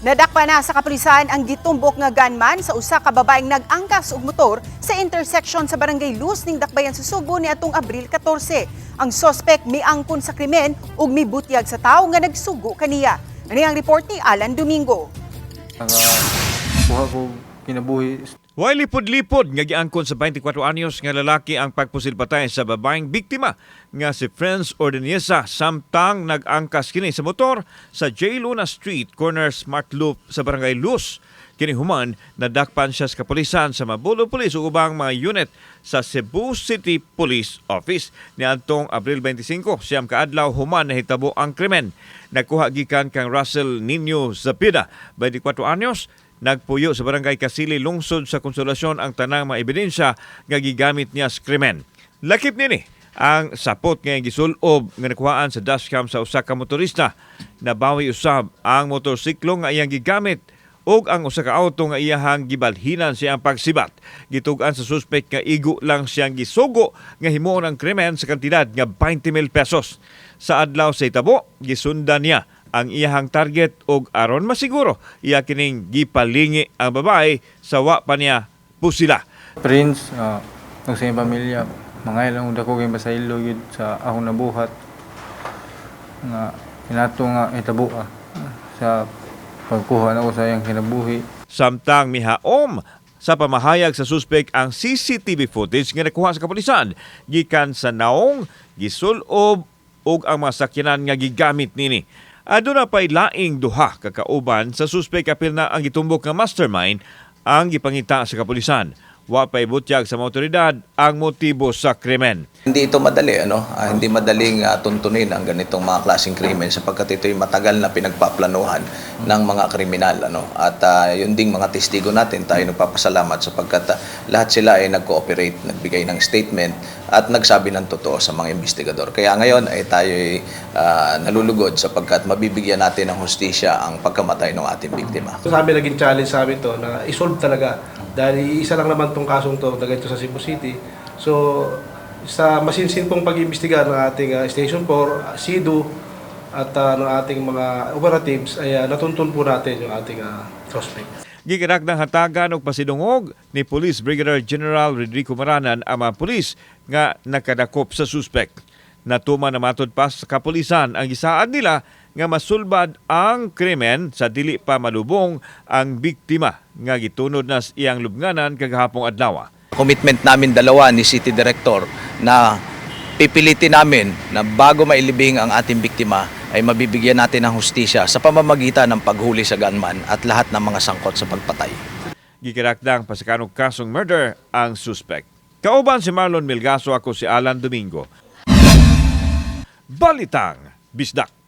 Nadakpa na sa kapulisan ang gitumbok nga gunman sa usa ka babaeng nag-angkas og motor sa intersection sa Barangay Luz ning Dakbayan sa Subo ni atong Abril 14. Ang suspect miangkon sa krimen ug mibutyag sa tawo nga nagsugo kaniya. Ani ang report ni Alan Domingo. Ko kinabuhi. Way lipod-lipod nga giangkon sa 24 anyos nga lalaki ang pagpusil patay sa babaeng biktima nga si Friends Ordeniesa samtang nag-angkas kini sa motor sa J. Luna Street, corner Smart Loop sa Barangay Luz. Kini human nadakpan siya sa kapulisan sa Mabulo Police ug ubang mga unit sa Cebu City Police Office. Ni Antong Abril 25, siyam kaadlaw human nahitabo ang krimen. Nakuha gikan kang Russell Nino Zapida, 24 anyos, Nagpuyo sa barangay Kasili lungsod sa konsolasyon ang tanang mga ebidensya nga gigamit niya sa krimen. Lakip nini ang sapot nga gisulob nga nakuhaan sa dashcam sa usa ka motorista. Nabawi usab ang motorsiklo nga iyang gigamit ug ang usa ka auto nga iyahang gibalhinan siyang pagsibat. Gitugan sa suspect nga igo lang siyang gisugo nga himuon ang krimen sa kantidad nga 20 mil pesos. Sa adlaw sa itabo, gisundan niya ang iyahang target ug aron masiguro iya kining gipalingi ang babae sa wa pa niya pusila. Prince, uh, sa iyang pamilya, mga ilang dako kay basaylo yun sa akong nabuhat. Nga, hinato nga itabo ah, sa pagkuha na ko sa iyang kinabuhi. Samtang mihaom sa pamahayag sa suspect ang CCTV footage nga nakuha sa kapulisan gikan sa naong gisulob ug ang mga sakyanan nga gigamit nini. Aduna pay laing duha ka kauban sa suspect apil na ang gitumbok nga mastermind ang gipangita sa kapulisan. Wa pay butyag sa mga otoridad ang motibo sa krimen. Hindi ito madali, ano? Ah, hindi madaling ah, tuntunin ang ganitong mga klaseng krimen sapagkat ito'y matagal na pinagpaplanuhan ng mga kriminal, ano? At ah, yun ding mga testigo natin, tayo nagpapasalamat sapagkat ah, lahat sila ay nag-cooperate, nagbigay ng statement at nagsabi ng totoo sa mga investigador. Kaya ngayon ay tayo ay ah, nalulugod sapagkat mabibigyan natin ng hustisya ang pagkamatay ng ating biktima. So, sabi naging challenge sa amin to na isolve talaga dahil isa lang naman tong kasong to na ganito sa Cebu City. So sa masinsin pong pag-imbestiga ng ating ah, Station 4, SIDU at ah, ng ating mga operatives ay ah, natuntun po natin yung ating ah, suspect. Gigirak ng hatagan og pasidungog ni Police Brigadier General Rodrigo Maranan ang mga pulis nga nakadakop sa suspect. Natuma na matod pa sa kapulisan ang gisaan nila nga masulbad ang krimen sa dili pa malubong ang biktima nga gitunod na iyang lubnganan kagahapong adlaw. commitment namin dalawa ni City Director na pipilitin namin na bago mailibing ang ating biktima ay mabibigyan natin ng hustisya sa pamamagitan ng paghuli sa gunman at lahat ng mga sangkot sa pagpatay. Gikirakdang pasakanong kasong murder ang suspect. Kauban si Marlon Milgaso ako si Alan Domingo. Balitang Bisdak.